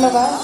올라가.